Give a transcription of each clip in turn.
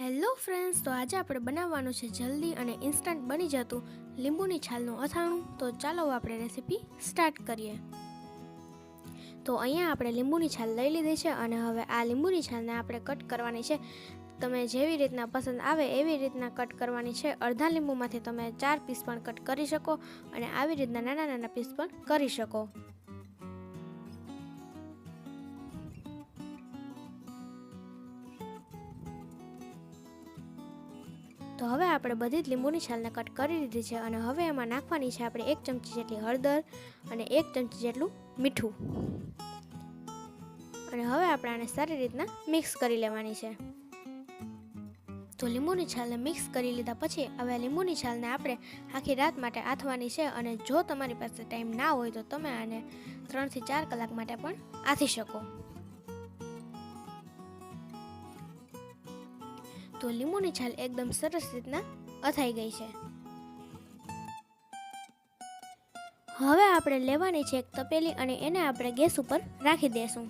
Hello friends, તો આજે આપણે બનાવવાનું છે જલ્દી અને ઇન્સ્ટન્ટ બની જતું લીંબુની છાલનું અથાણું. તો ચાલો આપણે રેસીપી સ્ટાર્ટ કરીએ. તો અહીંયા આપણે લીંબુની છાલ લઈ લીધી છે અને હવે આ લીંબુની છાલને આપણે કટ કરવાની છે. તમે જેવી રીતના પસંદ આવે એવી રીતના કટ કરવાની છે. અડધા લીંબુમાંથી તમે ચાર પીસ પણ કટ કરી શકો અને આવી રીતના નાના નાના પીસ પણ કરી શકો. તો હવે આપણે બધી જ લીંબુની છાલને કટ કરી દીધી છે અને હવે એમાં નાખવાની છે આપણે એક ચમચી જેટલી હળદર અને એક ચમચી જેટલું મીઠું. અને હવે આપણે આને સારી રીતના મિક્સ કરી લેવાની છે. તો લીંબુની છાલને મિક્સ કરી લીધા પછી હવે લીંબુની છાલને આપણે આખી રાત માટે આથવાની છે અને જો તમારી પાસે ટાઈમ ના હોય તો તમે આને ત્રણથી ચાર કલાક માટે પણ આથી શકો. તો લીંબુની છાલ એકદમ સરસ રીતના અથાઈ ગઈ છે. હવે આપણે લેવાની છે એક તપેલી અને એને આપણે ગેસ ઉપર રાખી દેશું.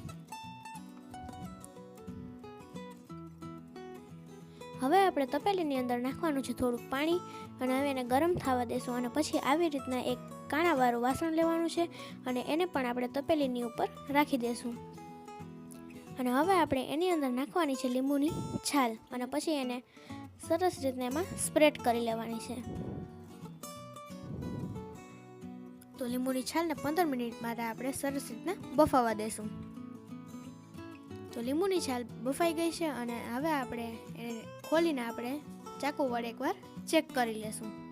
હવે આપણે તપેલીની અંદર નાખવાનું છે થોડુંક પાણી અને હવે એને ગરમ થવા દેશું અને પછી આવી રીતના એક કાણાવાળું વાસણ લેવાનું છે અને એને પણ આપણે તપેલીની ઉપર રાખી દેશું. અને હવે આપણે એની અંદર નાખવાની છે લીંબુની છાલ અને પછી એને સરસ રીતના એમાં સ્પ્રેડ કરી લેવાની છે. તો લીંબુની છાલને પંદર મિનિટ માટે આપણે સરસ રીતના બફાવા દેશું. તો લીંબુની છાલ બફાઈ ગઈ છે અને હવે આપણે એને ખોલીને આપણે ચાકુ વડે એકવાર ચેક કરી લેશું.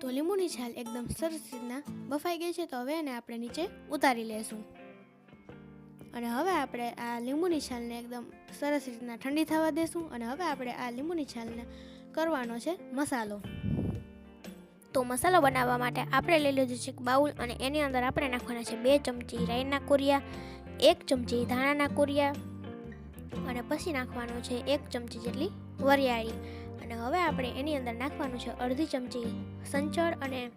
તો લીંબુની છાલ એકદમ સરસ રીતના બફાઈ ગઈ છે, તો હવે એને આપણે નીચે ઉતારી લેશું. અને હવે આપણે આ લીંબુની છાલને એકદમ સરસ રીતના ઠંડી થવા દેશું અને હવે આપણે આ લીંબુની છાલને કરવાનો છે મસાલો. તો મસાલો બનાવવા માટે આપણે લઈ લીધું છે એક બાઉલ અને એની અંદર આપણે નાખવાના છે બે ચમચી રાઈના કોરિયા, એક ચમચી ધાણાના કોરિયા અને પછી નાખવાનું છે એક ચમચી જેટલી વરિયાળી. અને હવે આપણે એની અંદર નાખવાનું છે અડધી ચમચી સંચળ અને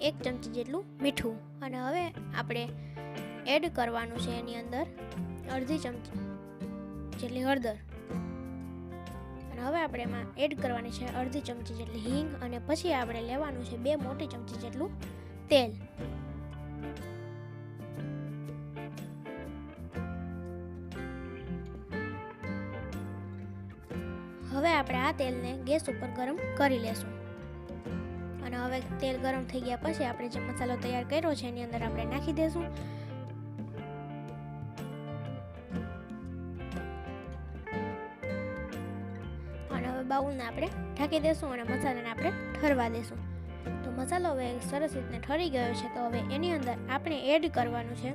એક ચમચી જેટલું મીઠું. અને હવે આપણે એડ કરવાનું છે એની અંદર અડધી ચમચી જેટલી હળદર. અને હવે આપણે એમાં એડ કરવાની છે અડધી ચમચી જેટલી હિંગ અને પછી આપણે લેવાનું છે બે મોટી ચમચી જેટલું તેલ. આપણે આ તેલને ગેસ ઉપર ગરમ કરી લેશું. અને હવે તેલ ગરમ થઈ ગયા પછી આપણે જે મસાલો તૈયાર કર્યો છે એની અંદર આપણે નાખી દેશું. અને હવે બાઉલને આપણે ઢાંકી દેશું અને મસાલાને આપણે ઠરવા દેશું. તો મસાલો હવે સરસ રીતને ઠરી ગયો છે તો હવે એની અંદર આપણે એડ કરવાનું છે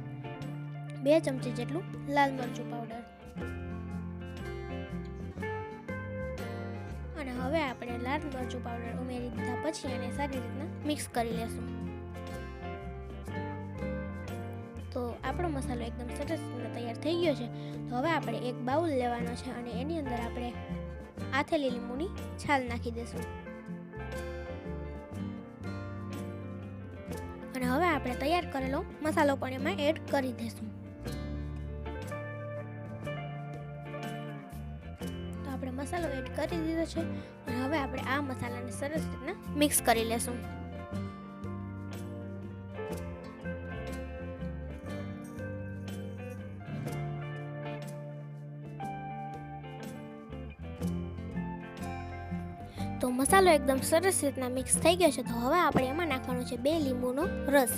બે ચમચી જેટલું લાલ મરચું પાવડર હવે આપણે લાલ મરચું પાવડર ઉમેરી દીધા પછી એને સારી રીતના મિક્સ કરી લેશું. તો આપણો મસાલો એકદમ સરસ તૈયાર થઈ ગયો છે. તો હવે આપણે એક બાઉલ લેવાનો છે અને એની અંદર આપણે આથેલી લીંબુની છાલ નાખી દઈશું અને હવે આપણે તૈયાર કરેલો મસાલો પણ એમાં એડ કરી દઈશું આપણે મસાલો એડ કરી દીધો છે અને હવે આપણે આ મસાલાને સરસ રીતના મિક્સ કરી લેશું. તો મસાલો એકદમ સરસ રીતના મિક્સ થઈ ગયો છે. તો હવે આપણે એમાં નાખવાનો છે બે લીંબુનો રસ.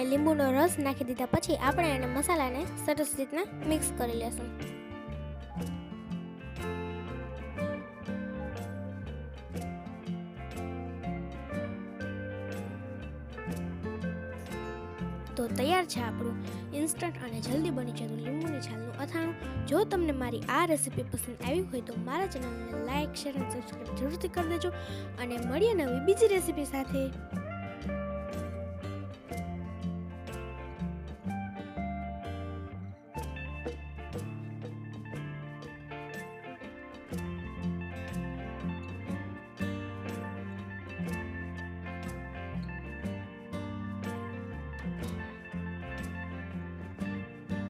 અને લીંબુનો રસ નાખી દીધા પછી આપણે એને મસાલાને સરસ રીતના મિક્સ કરી લેશું. તો તૈયાર છે આપણું ઇન્સ્ટન્ટ અને જલ્દી બની જતું લીંબુની છાલનું અથાણું. જો તમને મારી આ રેસીપી પસંદ આવી હોય તો મારા ચેનલને લાઇક શેર અને સબસ્ક્રાઈબ જરૂરથી કરી દેજો. અને મળીએ નવી બીજી રેસીપી સાથે.